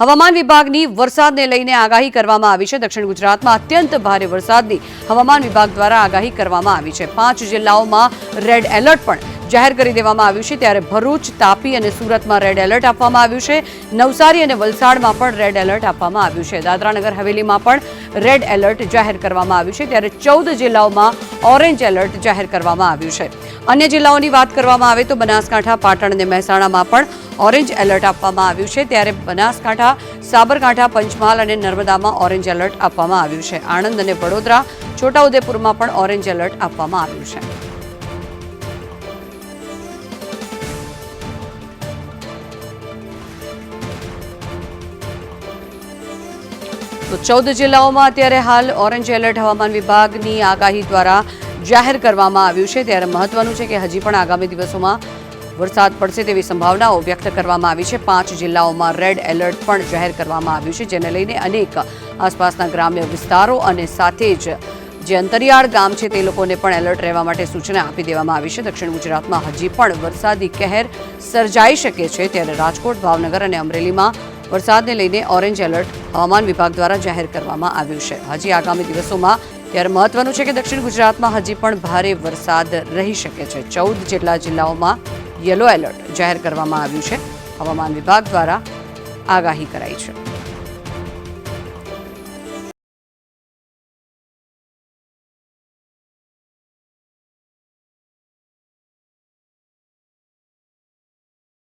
હવામાન વિભાગની વરસાદને લઈને આગાહી કરવામાં આવી છે. દક્ષિણ ગુજરાતમાં અત્યંત ભારે વરસાદની હવામાન વિભાગ દ્વારા આગાહી કરવામાં આવી છે. પાંચ જિલ્લાઓમાં રેડ એલર્ટ પણ જાહેર કરી દેવામાં આવ્યું છે. ત્યારે ભરૂચ, તાપી અને સુરતમાં રેડ એલર્ટ આપવામાં આવ્યું છે. નવસારી અને વલસાડમાં પણ રેડ એલર્ટ આપવામાં આવ્યું છે. દાદરાનગર હવેલીમાં પણ રેડ એલર્ટ જાહેર કરવામાં આવ્યું છે. ત્યારે ચૌદ જિલ્લાઓમાં ઓરેન્જ એલર્ટ જાહેર કરવામાં આવ્યું છે. અન્ય જિલ્લાઓની વાત કરવામાં આવે તો બનાસકાંઠા, પાટણ અને મહેસાણામાં પણ ઓરેન્જ એલર્ટ આપવામાં આવ્યું છે. ત્યારે બનાસકાંઠા, સાબરકાંઠા, પંચમહાલ અને નર્મદામાં ઓરેન્જ એલર્ટ આપવામાં આવ્યું છે. આણંદ અને વડોદરા, છોટાઉદેપુરમાં પણ ઓરેન્જ એલર્ટ આપવામાં આવ્યું છે. તો ચૌદ જિલ્લાઓમાં અત્યારે હાલ ઓરેન્જ એલર્ટ હવામાન વિભાગની આગાહી દ્વારા જાહેર કરવામાં આવ્યું છે. ત્યારે મહત્વનું છે કે હજી પણ આગામી દિવસોમાં વરસાદ પડશે તેવી સંભાવનાઓ વ્યક્ત કરવામાં આવી છે. પાંચ જિલ્લાઓમાં રેડ એલર્ટ પણ જાહેર કરવામાં આવ્યું છે, જેને લઈને અનેક આસપાસના ગ્રામ્ય વિસ્તારો અને સાથે જ જે અંતરિયાળ ગામ છે તે લોકોને પણ એલર્ટ રહેવા માટે સૂચના આપી દેવામાં આવી છે. દક્ષિણ ગુજરાતમાં હજી પણ વરસાદી કહેર સર્જાઈ શકે છે. ત્યારે રાજકોટ, ભાવનગર અને અમરેલીમાં વરસાદને લઈને ઓરેન્જ એલર્ટ હવામાન વિભાગ દ્વારા જાહેર કરવામાં આવ્યું છે. હજી આગામી દિવસોમાં ત્યારે મહત્વનું છે કે દક્ષિણ ગુજરાતમાં હજી પણ ભારે વરસાદ રહી શકે છે. ચૌદ જેટલા જિલ્લાઓમાં યલો એલર્ટ જાહેર કરવામાં આવ્યું છે. હવામાન વિભાગ દ્વારા આગાહી કરાઈ છે.